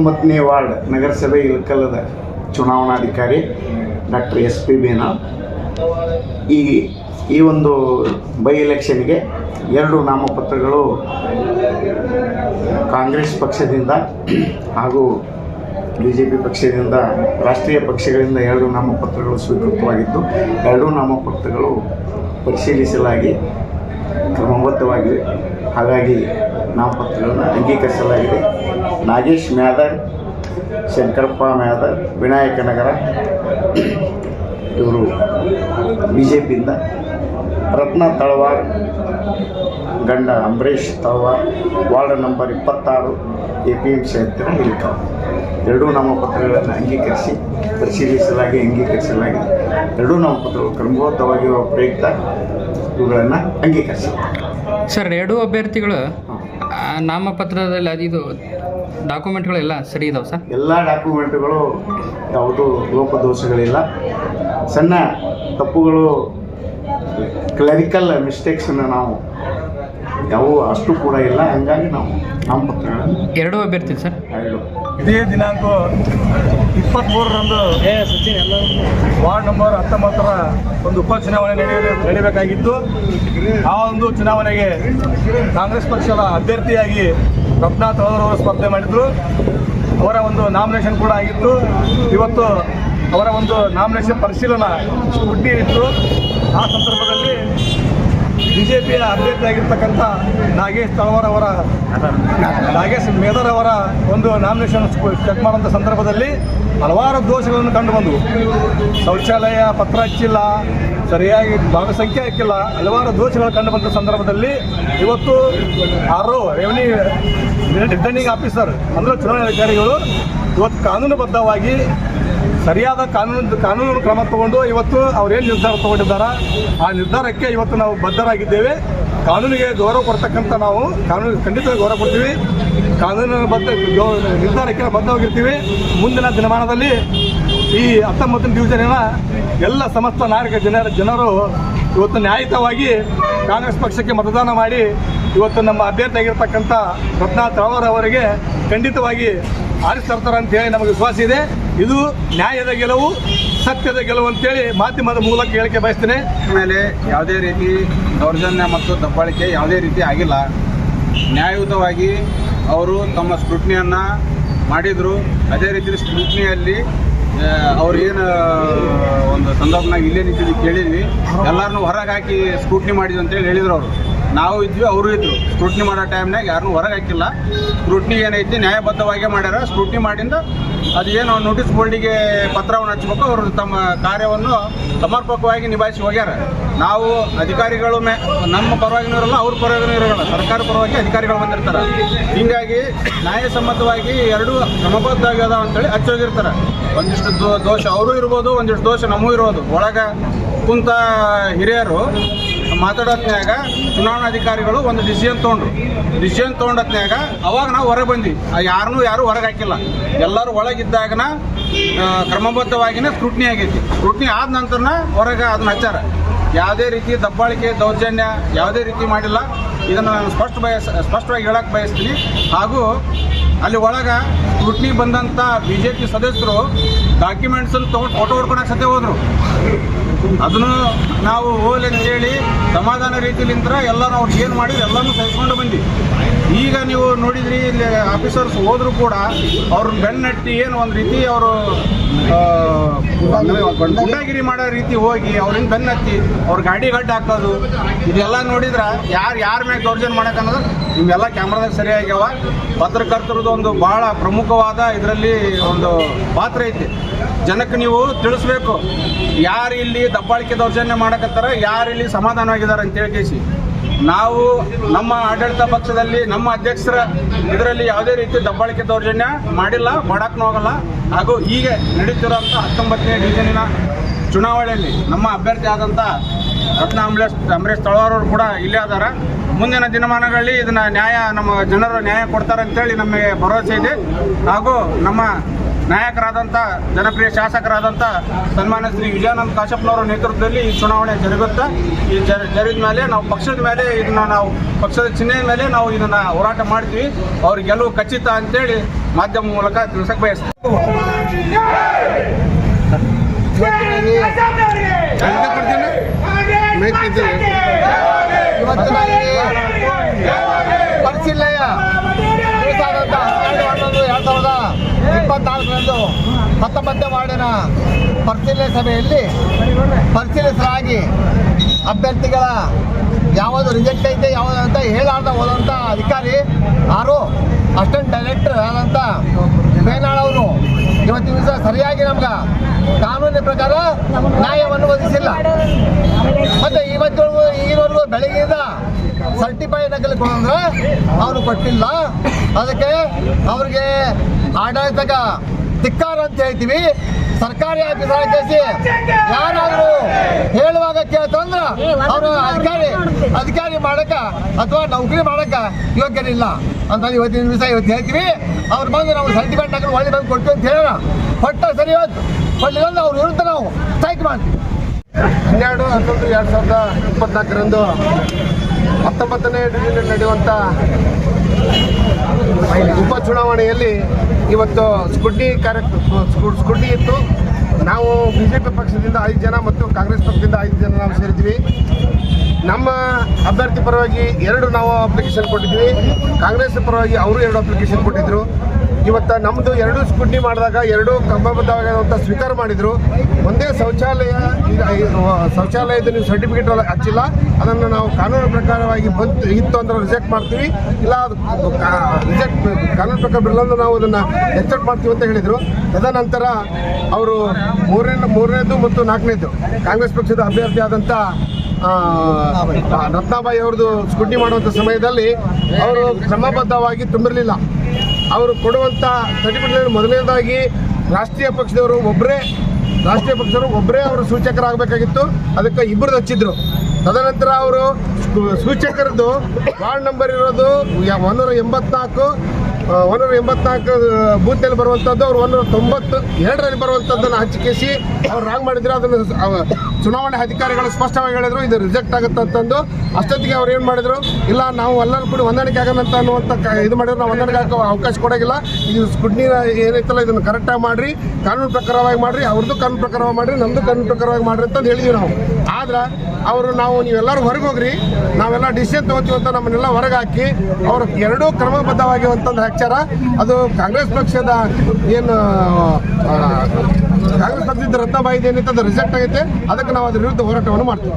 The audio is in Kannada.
ಹತ್ತೊಂಬತ್ತನೇ ವಾರ್ಡ್ ನಗರಸಭೆ ಇಳಕಲ್ಲದ ಚುನಾವಣಾಧಿಕಾರಿ ಡಾಕ್ಟರ್ ಎಸ್ ಪಿ ಬೇನಾ ಈ ಈ ಒಂದು ಬೈ ಎಲೆಕ್ಷನ್ಗೆ ಎರಡು ನಾಮಪತ್ರಗಳು ಕಾಂಗ್ರೆಸ್ ಪಕ್ಷದಿಂದ ಹಾಗೂ ಬಿ ಜೆ ಪಿ ಪಕ್ಷದಿಂದ, ರಾಷ್ಟ್ರೀಯ ಪಕ್ಷಗಳಿಂದ ಎರಡು ನಾಮಪತ್ರಗಳು ಸ್ವೀಕೃತವಾಗಿದ್ದು, ಎರಡೂ ನಾಮಪತ್ರಗಳು ಪರಿಶೀಲಿಸಲಾಗಿ ಕ್ರಮಬದ್ಧವಾಗಿವೆ. ಹಾಗಾಗಿ ನಾಮಪತ್ರಗಳನ್ನು ಅಂಗೀಕರಿಸಲಾಗಿದೆ. ನಾಗೇಶ್ ಮ್ಯಾದರ್, ಶಂಕರಪ್ಪ ಮ್ಯಾದರ್, ವಿನಾಯಕ ನಗರ, ಇವರು ಬಿ ಜೆ ಪಿಯಿಂದ ರತ್ನ ತಳವಾರ್, ಗಂಡ ಅಂಬರೀಷ್ ತಳವಾರ್, ವಾರ್ಡ್ ನಂಬರ್ ಇಪ್ಪತ್ತಾರು ಎ ಪಿ ಎಂ ಸಿ ಹತ್ತಿರ ಎರಡೂ ನಾಮಪತ್ರಗಳನ್ನು ಅಂಗೀಕರಿಸಿ ಪರಿಶೀಲಿಸಲಾಗಿ, ಅಂಗೀಕರಿಸಲಾಗಿದೆ. ಎರಡೂ ನಾಮಪತ್ರಗಳು ಕ್ರಮಬದ್ಧವಾಗಿರುವ ಪ್ರಯುಕ್ತ ಇವುಗಳನ್ನು ಅಂಗೀಕರಿಸಿ. ಸರ್, ಎರಡೂ ಅಭ್ಯರ್ಥಿಗಳು ಆ, ನಾಮಪತ್ರದಲ್ಲಿ ಅದು ಇದು ಡಾಕ್ಯುಮೆಂಟ್ಗಳೆಲ್ಲ ಸರಿ ಇದಾವೆ ಸರ್? ಎಲ್ಲ ಡಾಕ್ಯುಮೆಂಟ್ಗಳು ಯಾವುದೂ ಲೋಪದೋಷಗಳಿಲ್ಲ ಸಣ್ಣ ತಪ್ಪುಗಳು ಕ್ಲರಿಕಲ್ ಮಿಸ್ಟೇಕ್ಸನ್ನು ನಾವು ಯಾವುವು ಅಷ್ಟು ಕೂಡ ಇಲ್ಲ. ಹಂಗಾಗಿ ನಾವು ನಮ್ಮ ನಾಮಪತ್ರಗಳನ್ನು ಎರಡೂ ಅಭ್ಯರ್ಥಿ ಸರ್? ಎರಡು. ಇದೇ ದಿನಾಂಕ ಇಪ್ಪತ್ತ್ಮೂರರಂದು ವಾರ್ಡ್ ನಂಬರ್ ಹತ್ತೊಂಬತ್ತರ ಒಂದು ಉಪಚುನಾವಣೆ ನಡೆಯಲು ನಡೀಬೇಕಾಗಿತ್ತು ಆ ಒಂದು ಚುನಾವಣೆಗೆ ಕಾಂಗ್ರೆಸ್ ಪಕ್ಷದ ಅಭ್ಯರ್ಥಿಯಾಗಿ ರಘುನಾಥ್ ಅವರು ಸ್ಪರ್ಧೆ ಮಾಡಿದ್ರು. ಅವರ ಒಂದು ನಾಮಿನೇಷನ್ ಕೂಡ ಆಗಿತ್ತು. ಇವತ್ತು ಅವರ ಒಂದು ನಾಮಿನೇಷನ್ ಪರಿಶೀಲನಾ ಹುಟ್ಟಿ ಇತ್ತು. ಆ ಸಂದರ್ಭದಲ್ಲಿ ಬಿ ಜೆ ಪಿಯ ಅಭ್ಯರ್ಥಿಯಾಗಿರ್ತಕ್ಕಂಥ ನಾಗೇಶ್ ತಳವಾರ್ ಅವರ ನಾಗೇಶ್ ಮೇದರ್ ಅವರ ಒಂದು ನಾಮಿನೇಷನ್ ಚೆಕ್ ಮಾಡುವಂಥ ಸಂದರ್ಭದಲ್ಲಿ ಹಲವಾರು ದೋಷಗಳನ್ನು ಕಂಡು ಬಂದವು. ಶೌಚಾಲಯ, ಪತ್ರ ಹಚ್ಚಿಲ್ಲ, ಸರಿಯಾಗಿ ಭಾಗಸಂಖ್ಯೆ ಹಾಕಿಲ್ಲ, ಹಲವಾರು ದೋಷಗಳು ಕಂಡು ಬಂದ ಸಂದರ್ಭದಲ್ಲಿ ಇವತ್ತು ಆರು ರೆವೆನ್ಯೂ ರಿಟರ್ನಿಂಗ್ ಆಫೀಸರ್ ಅಂದರೆ ಚುನಾವಣಾಧಿಕಾರಿಗಳು ಇವತ್ತು ಕಾನೂನುಬದ್ಧವಾಗಿ ಸರಿಯಾದ ಕಾನೂನು ಕಾನೂನು ಕ್ರಮ ತಗೊಂಡು ಇವತ್ತು ಅವ್ರೇನು ನಿರ್ಧಾರ ತಗೊಂಡಿದ್ದಾರೆ? ಆ ನಿರ್ಧಾರಕ್ಕೆ ಇವತ್ತು ನಾವು ಬದ್ಧರಾಗಿದ್ದೇವೆ. ಕಾನೂನಿಗೆ ಗೌರವ ಕೊಡ್ತಕ್ಕಂಥ ನಾವು ಕಾನೂನು ಖಂಡಿತವಾಗಿ ಗೌರವ ಕೊಡ್ತೀವಿ. ಕಾನೂನು ಬದ್ಧ ನಿರ್ಧಾರಕ್ಕೆ ಬದ್ಧವಾಗಿರ್ತೀವಿ. ಮುಂದಿನ ದಿನಮಾನದಲ್ಲಿ ಈ ಹತ್ತೊಂಬತ್ತನೇ ಡಿವಿಷನಿನ ಎಲ್ಲ ಸಮಸ್ತ ನಾಗರಿಕ ಜನರ ಜನರು ಇವತ್ತು ನ್ಯಾಯಿತವಾಗಿ ಕಾಂಗ್ರೆಸ್ ಪಕ್ಷಕ್ಕೆ ಮತದಾನ ಮಾಡಿ ಇವತ್ತು ನಮ್ಮ ಅಭ್ಯರ್ಥಿ ಆಗಿರ್ತಕ್ಕಂಥ ರತ್ನಾ ತಳವಾರ್ ಅವರಿಗೆ ಖಂಡಿತವಾಗಿ ಆರಿಸ್ತರ್ತಾರಂತ ಹೇಳಿ ನಮಗೆ ವಿಶ್ವಾಸ ಇದೆ. ಇದು ನ್ಯಾಯದ ಗೆಲುವು, ಸತ್ಯದ ಗೆಲುವು ಅಂತೇಳಿ ಮಾಧ್ಯಮದ ಮೂಲಕ ಹೇಳಿಕೆ ಬಯಸ್ತೇನೆ. ಆಮೇಲೆ ಯಾವುದೇ ರೀತಿ ದೌರ್ಜನ್ಯ ಮತ್ತು ದಬ್ಬಾಳಿಕೆ ಯಾವುದೇ ರೀತಿ ಆಗಿಲ್ಲ. ನ್ಯಾಯಯುತವಾಗಿ ಅವರು ತಮ್ಮ ಸ್ಕ್ರೂಟ್ನಿಯನ್ನು ಮಾಡಿದರು. ಅದೇ ರೀತಿ ಸ್ಕ್ರೂಟ್ನಿಯಲ್ಲಿ ಅವ್ರು ಏನು ಒಂದು ಸಂದರ್ಭನಾಗ ಇಲ್ಲೇ ನಿಂತಿದ್ವಿ ಕೇಳಿದ್ವಿ. ಎಲ್ಲರನ್ನೂ ಹೊರಗೆ ಹಾಕಿ ಸ್ಕ್ರೂಟ್ನಿ ಮಾಡಿದ್ವಿ ಅಂತೇಳಿ ಹೇಳಿದ್ರು ಅವರು. ನಾವು ಇದ್ವಿ, ಅವರು ಇದ್ರು. ಸ್ಕ್ರೂಟ್ನಿ ಮಾಡೋ ಟೈಮ್ನಾಗ ಯಾರನ್ನೂ ಹೊರಗೆ ಹಾಕಿಲ್ಲ. ಸ್ಕ್ರೂಟ್ನಿ ಏನೈತಿ, ನ್ಯಾಯಬದ್ಧವಾಗಿ ಮಾಡ್ಯಾರ. ಸ್ಕ್ರೂಟ್ನಿ ಮಾಡಿಂದ ಅದು ಏನು ನೋಟಿಸ್ ಬೋರ್ಡಿಗೆ ಪತ್ರವನ್ನು ಹಚ್ಚಬೇಕು ಅವರು ತಮ್ಮ ಕಾರ್ಯವನ್ನು ಸಮರ್ಪಕವಾಗಿ ನಿಭಾಯಿಸಿ ಹೋಗ್ಯಾರ. ನಾವು ಅಧಿಕಾರಿಗಳು ಮೇ, ನಮ್ಮ ಪರವಾಗಿನೂ ಇರಲ್ಲ ಅವ್ರ ಪರವಾಗಿನೂ ಇರೋಲ್ಲ ಸರ್ಕಾರ ಪರವಾಗಿ ಅಧಿಕಾರಿಗಳು ಬಂದಿರ್ತಾರೆ. ಹೀಗಾಗಿ ನ್ಯಾಯಸಮ್ಮತವಾಗಿ ಎರಡು ಕ್ರಮಬದ್ಧ ಆಗ್ಯದ ಅಂತೇಳಿ ಹಚ್ಚೋಗಿರ್ತಾರೆ ಒಂದಿಷ್ಟು ದೋಷ ಅವರು ಇರ್ಬೋದು, ಒಂದಿಷ್ಟು ದೋಷ ನಮಗೂ ಇರ್ಬೋದು. ಒಳಗೆ ಕುಂತ ಹಿರಿಯರು ಮಾತಾಡೋತ್ನ್ಯಾಗ ಚುನಾವಣಾಧಿಕಾರಿಗಳು ಒಂದು ಡಿಸಿಷನ್ ತೊಗೊಂಡ್ರು. ಡಿಸಿಷನ್ ತೊಗೊಂಡತ್ನಾಗ ಅವಾಗ ನಾವು ಹೊರಗೆ ಬಂದ್ವಿ. ಯಾರನ್ನೂ ಯಾರು ಹೊರಗೆ ಹಾಕಿಲ್ಲ. ಎಲ್ಲರೂ ಒಳಗಿದ್ದಾಗನ ಕ್ರಮಬದ್ಧವಾಗಿನ ಸ್ಕ್ರೂಟ್ನಿ ಆಗೈತಿ. ಸ್ಕ್ರೂಟ್ನಿ ಆದ ನಂತರನ ಹೊರಗೆ ಅದನ್ನ ಹಚ್ಚಾರ. ಯಾವುದೇ ರೀತಿ ದಬ್ಬಾಳಿಕೆ, ದೌರ್ಜನ್ಯ ಯಾವುದೇ ರೀತಿ ಮಾಡಿಲ್ಲ. ಇದನ್ನು ನಾನು ಸ್ಪಷ್ಟ ಬಯಸ್, ಸ್ಪಷ್ಟವಾಗಿ ಹೇಳಕ್ಕೆ ಬಯಸ್ತೀನಿ. ಹಾಗೂ ಅಲ್ಲಿ ಒಳಗೆ ಸ್ಕ್ರೂಟ್ನಿ ಬಂದಂಥ ಬಿ ಜೆ ಪಿ ಸದಸ್ಯರು ಡಾಕ್ಯುಮೆಂಟ್ಸನ್ನು ತೊಗೊಂಡು ಫೋಟೋ ಹೊಡ್ಕೊಳಕ್ಕೆ ಸತ್ಯ ಹೋದರು. ಅದನ್ನು ನಾವು ಹೋಗ್ಲಿ ಅಂತೇಳಿ ಸಮಾಧಾನ ರೀತಿಲಿಂತ್ರ ಎಲ್ಲ ನಾವು ಏನು ಮಾಡಿದ್ರು ಎಲ್ಲನೂ ಸಹಿಸ್ಕೊಂಡು ಬಂದ್ವಿ. ಈಗ ನೀವು ನೋಡಿದ್ರಿ ಇಲ್ಲಿ ಆಫೀಸರ್ಸ್ ಹೋದರೂ ಕೂಡ ಅವ್ರನ್ನ ಬೆನ್ನಟ್ಟಿ ಏನು ಒಂದು ರೀತಿ ಅವರು ಗುಂಡಾಗಿರಿ ಮಾಡೋ ರೀತಿ ಹೋಗಿ ಅವ್ರಿಂದ ಬೆನ್ನತ್ತಿ ಅವ್ರ ಗಾಡಿ ಗಡ್ಡ ಹಾಕೋದು, ಇದೆಲ್ಲ ನೋಡಿದ್ರೆ ಯಾರು, ಯಾರ ಮ್ಯಾಗ ದೌರ್ಜನ್ಯ ಮಾಡಕ್ಕೆ ಅನ್ನೋದು ಇವೆಲ್ಲ ಕ್ಯಾಮ್ರಾದಾಗ ಸರಿಯಾಗ್ಯಾವ. ಪತ್ರಕರ್ತರದ್ದು ಒಂದು ಭಾಳ ಪ್ರಮುಖವಾದ ಇದರಲ್ಲಿ ಒಂದು ಪಾತ್ರ ಐತಿ. ಜನಕ್ಕೆ ನೀವು ತಿಳಿಸ್ಬೇಕು, ಯಾರು ಇಲ್ಲಿ ದಬ್ಬಾಳಿಕೆ ದೌರ್ಜನ್ಯ ಮಾಡಕತ್ತಾರ, ಯಾರು ಇಲ್ಲಿ ಸಮಾಧಾನವಾಗಿದ್ದಾರೆ ಅಂತೇಳಿ ಕೇಸಿ ನಾವು ನಮ್ಮ ಆಡಳಿತ ಪಕ್ಷದಲ್ಲಿ ನಮ್ಮ ಅಧ್ಯಕ್ಷರ ಇದರಲ್ಲಿ ಯಾವುದೇ ರೀತಿ ದಬ್ಬಾಳಿಕೆ ದೌರ್ಜನ್ಯ ಮಾಡಿಲ್ಲ ಮಾಡಕ್ಕೂ ಹೋಗಲ್ಲ ಹಾಗೂ ಈಗ ನಡೀತಿರುವಂಥ ಹತ್ತೊಂಬತ್ತನೇ ಡಿವಿಷನಿನ ಚುನಾವಣೆಯಲ್ಲಿ ನಮ್ಮ ಅಭ್ಯರ್ಥಿ ಆದಂಥ ರತ್ನ ಅಂಬರೀಶ್ ಅಂಬರೀಶ್ ತಳವಾರವರು ಕೂಡ ಇಲ್ಲೇ ಅದಾರ. ಮುಂದಿನ ದಿನಮಾನಗಳಲ್ಲಿ ಇದನ್ನ ನ್ಯಾಯ, ನಮ್ಮ ಜನರು ನ್ಯಾಯ ಕೊಡ್ತಾರೆ ಅಂತೇಳಿ ನಮಗೆ ಭರವಸೆ ಇದೆ. ಹಾಗೂ ನಮ್ಮ ನಾಯಕರಾದಂಥ ಜನಪ್ರಿಯ ಶಾಸಕರಾದಂಥ ಸನ್ಮಾನ್ಯ ಶ್ರೀ ವಿಜಯಾನಂದ ಕಾಶಪ್ಪನವರ ನೇತೃತ್ವದಲ್ಲಿ ಈ ಚುನಾವಣೆ ಜರುಗುತ್ತೆ. ಈ ಜರ, ಜರಿದ ಮೇಲೆ ನಾವು ಪಕ್ಷದ ಮೇಲೆ ಇದನ್ನ ನಾವು, ಪಕ್ಷದ ಚಿಹ್ನೆ ಮೇಲೆ ನಾವು ಇದನ್ನ ಹೋರಾಟ ಮಾಡ್ತೀವಿ. ಅವ್ರ ಗೆಲುವು ಖಚಿತ ಅಂತೇಳಿ ಮಾಧ್ಯಮ ಮೂಲಕ ತಿಳಿಸಕ್ಕೆ ಬಯಸ್ತೀವಿ ಇವತ್ತಿನ ಈ ಪರಿಶೀಲನೆಯ ದಿವಸ ಆದಂಥ ಹನ್ನೆರಡು ಹನ್ನೊಂದು ಎರಡು ಸಾವಿರದ ಇಪ್ಪತ್ನಾಲ್ಕರಂದು ಹತ್ತೊಂಬತ್ತನೇ ವಾರ್ಡಿನ ಪರಿಶೀಲನೆ ಸಭೆಯಲ್ಲಿ ಪರಿಶೀಲಿಸಲಾಗಿ ಅಭ್ಯರ್ಥಿಗಳ ಯಾವುದು ರಿಜೆಕ್ಟ್ ಐತೆ, ಯಾವುದು ಅಂತ ಹೇಳಾರ್ದ ಹೋದಂಥ ಅಧಿಕಾರಿ ಯಾರು ಅಸ್ಟೆಂಟ್ ಡೈರೆಕ್ಟರ್ ಆದಂಥ ಬೇನಾಳ್ ಅವರು. ಇವತ್ತಿನ ದಿವಸ ಸರಿಯಾಗಿ ನಮ್ಗೆ ಕಾನೂನಿನ ಪ್ರಕಾರ ನ್ಯಾಯವನ್ನು ಒದಗಿಸಿಲ್ಲ. ಮತ್ತೆ ಇವತ್ತವರೆಗೂ ಈಗಿನವರೆಗೂ ಬೆಳಗ್ಗೆಯಿಂದ ಸರ್ಟಿಫೈ ನಕಲಿ ಕೊಡಂದ್ರೆ ಅವರು ಕೊಟ್ಟಿಲ್ಲ. ಅದಕ್ಕೆ ಅವ್ರಿಗೆ ಆಡಳಿತಗ ಧಿಕ್ಕಾರ ಅಂತ ಹೇಳ್ತೀವಿ ಸರ್ಕಾರಿ ಆಫೀಸರ್ ಕೇಸಿ ಯಾರಾದರೂ ಹೇಳುವಾಗ ಕೇಳ್ತಂದ್ರ ಅವರು ಅಧಿಕಾರಿ ಅಧಿಕಾರಿ ಮಾಡಕ ಅಥವಾ ನೌಕರಿ ಮಾಡಕ ಯೋಗ್ಯನಿಲ್ಲ ಅಂತ ಇವತ್ತಿನ ದಿವಸ ಇವತ್ತು ಹೇಳ್ತೀವಿ. ಅವ್ರು ಬಂದು ನಾವು ಸರ್ಟಿಫಿಕೇಟ್ ನಕಲಿ ಒಳ್ಳೆ ಬಂದು ಕೊಟ್ಟು ಅಂತ ಹೇಳೋಣ. ಪಟ್ಟ ಸರಿ ಇವತ್ತು ಒಳ್ಳೆ ಅವ್ರ ವಿರುದ್ಧ ನಾವು ಸ್ಟ್ರೈಕ್ ಮಾಡ್ತೀವಿ. ಹನ್ನೆರಡು, ಹನ್ನೊಂದು, ಎರಡು ಸಾವಿರದ ಇಪ್ಪತ್ನಾಲ್ಕರಂದು ಹತ್ತೊಂಬತ್ತನೇ ಡಿವಿಜನ್ ನಡೆಯುವಂಥ ಉಪಚುನಾವಣೆಯಲ್ಲಿ ಇವತ್ತು ಸ್ಕೂಟಿ ಕಾರ್ಯಕ್ರಮ ಸ್ಕೂಟಿ ಇತ್ತು. ನಾವು ಬಿ ಜೆ ಪಿ ಪಕ್ಷದಿಂದ ಐದು ಜನ ಮತ್ತು ಕಾಂಗ್ರೆಸ್ ಪಕ್ಷದಿಂದ ಐದು ಜನ ನಾವು ಸೇರಿದ್ವಿ. ನಮ್ಮ ಅಭ್ಯರ್ಥಿ ಪರವಾಗಿ ಎರಡು ನಾವು ಅಪ್ಲಿಕೇಶನ್ ಕೊಟ್ಟಿದ್ವಿ. ಕಾಂಗ್ರೆಸ್ ಪರವಾಗಿ ಅವರು ಎರಡು ಅಪ್ಲಿಕೇಶನ್ ಕೊಟ್ಟಿದ್ರು. ಇವತ್ತು ನಮ್ಮದು ಎರಡು ಸ್ಕೂಟ್ನಿ ಮಾಡಿದಾಗ ಎರಡು ಕ್ರಮಬದ್ಧವಾಗಿರುವಂಥ ಸ್ವೀಕಾರ ಮಾಡಿದರು. ಒಂದೇ ಶೌಚಾಲಯ ಶೌಚಾಲಯದ ನೀವು ಸರ್ಟಿಫಿಕೇಟ್ ಹಚ್ಚಿಲ್ಲ. ಅದನ್ನು ನಾವು ಕಾನೂನು ಪ್ರಕಾರವಾಗಿ ಬಂತು ಇತ್ತು ಅಂದ್ರೆ ರಿಜೆಕ್ಟ್ ಮಾಡ್ತೀವಿ. ಇಲ್ಲ, ಅದು ರಿಜೆಕ್ಟ್ ಕಾನೂನು ಪ್ರಕಾರ ಬಿಡಲ್ಲ ನಾವು ಅದನ್ನು ಎಕ್ಸೆಪ್ಟ್ ಮಾಡ್ತೀವಿ ಅಂತ ಹೇಳಿದರು. ತದನಂತರ ಅವರು ಮೂರನೇ, ಮೂರನೇದು ಮತ್ತು ನಾಲ್ಕನೇದು ಕಾಂಗ್ರೆಸ್ ಪಕ್ಷದ ಅಭ್ಯರ್ಥಿ ಆದಂಥ ರತ್ನಾಬಾಯಿ ಅವ್ರದ್ದು ಸ್ಕೂಟಿ ಮಾಡುವಂಥ ಸಮಯದಲ್ಲಿ ಅವರು ಕ್ರಮಬದ್ಧವಾಗಿ ತುಂಬಿರಲಿಲ್ಲ. ಅವರು ಕೊಡುವಂಥ ಸರ್ಟಿಫಿಕೇಟ್ ಮೊದಲನೇದಾಗಿ ರಾಷ್ಟ್ರೀಯ ಪಕ್ಷದವರು ಒಬ್ಬರೇ ರಾಷ್ಟ್ರೀಯ ಪಕ್ಷದವರು ಒಬ್ಬರೇ ಅವರು ಸೂಚಕರಾಗಬೇಕಾಗಿತ್ತು. ಅದಕ್ಕೆ ಇಬ್ಬರು ಹಚ್ಚಿದ್ರು. ತದನಂತರ ಅವರು ಸೂಚಕರದ್ದು ವಾರ್ಡ್ ನಂಬರ್ ಇರೋದು ಒಂದೂರ ಎಂಬತ್ನಾಲ್ಕು ಒಂದೂರ ಎಂಬತ್ನಾಲ್ಕು ಬೂತ್ನಲ್ಲಿ ಬರುವಂಥದ್ದು ಅವರು ಒಂದೂರ ತೊಂಬತ್ತು ಎರಡರಲ್ಲಿ ಬರುವಂಥದ್ದನ್ನು ಹಚ್ಚಿಕೇಸಿ ಅವ್ರು ರಾಂಗ್ ಮಾಡಿದ್ರೆ ಅದನ್ನು ಚುನಾವಣಾ ಅಧಿಕಾರಿಗಳು ಸ್ಪಷ್ಟವಾಗಿ ಹೇಳಿದ್ರು, ಇದು ರಿಜೆಕ್ಟ್ ಆಗುತ್ತೆ ಅಂತಂದು. ಅಷ್ಟೊತ್ತಿಗೆ ಅವ್ರು ಏನು ಮಾಡಿದ್ರು, ಇಲ್ಲ, ನಾವು ಎಲ್ಲರೂ ಕೂಡ ಹೊಂದಾಣಿಕೆ ಆಗೋಣಂತ ಅನ್ನುವಂಥ ಇದು ಮಾಡಿದ್ರು, ನಾವು ಹೊಂದಾಣಿಕೆ ಆಗೋ ಅವಕಾಶ ಕೊಡೋಗಿಲ್ಲ. ಇದು ಸ್ಕುಡ್ನಿ ಏನೈತಲ್ಲ, ಇದನ್ನು ಕರೆಕ್ಟಾಗಿ ಮಾಡಿರಿ, ಕಾನೂನು ಪ್ರಕಾರವಾಗಿ ಮಾಡಿರಿ, ಅವ್ರದ್ದು ಕಾನೂನು ಪ್ರಕಾರವಾಗಿ ಮಾಡಿರಿ ನಮ್ಮದು ಕಾನೂನು ಪ್ರಕಾರವಾಗಿ ಮಾಡಿರಿ ಅಂತಂದು ಹೇಳಿದ್ವಿ ನಾವು. ಆದ್ರೆ ಅವರು ನಾವು ನೀವೆಲ್ಲರೂ ಹೊರಗೆ ಹೋಗ್ರಿ, ನಾವೆಲ್ಲ ಡಿಸಿಷನ್ ತಗೋತೀವಿ ಅಂತ ನಮ್ಮನ್ನೆಲ್ಲ ಹೊರಗೆ ಹಾಕಿ ಅವರು ಎರಡೂ ಕ್ರಮಬದ್ಧವಾಗಿ ಅಂತಂದು ಹಾಕ್ಯಾರ ಅದು ಕಾಂಗ್ರೆಸ್ ಪಕ್ಷದ ಏನು ಕಾಂಗ್ರೆಸ್ ಪಕ್ಷದ ರತ್ನಬಾಯಿ ಏನಿತ್ತು ಅದು ರಿಜೆಕ್ಟ್ ಆಗೈತೆ. ಅದಕ್ಕೆ ನಾವು ಅದ್ರ ವಿರುದ್ಧ ಹೋರಾಟವನ್ನು ಮಾಡ್ತೀವಿ.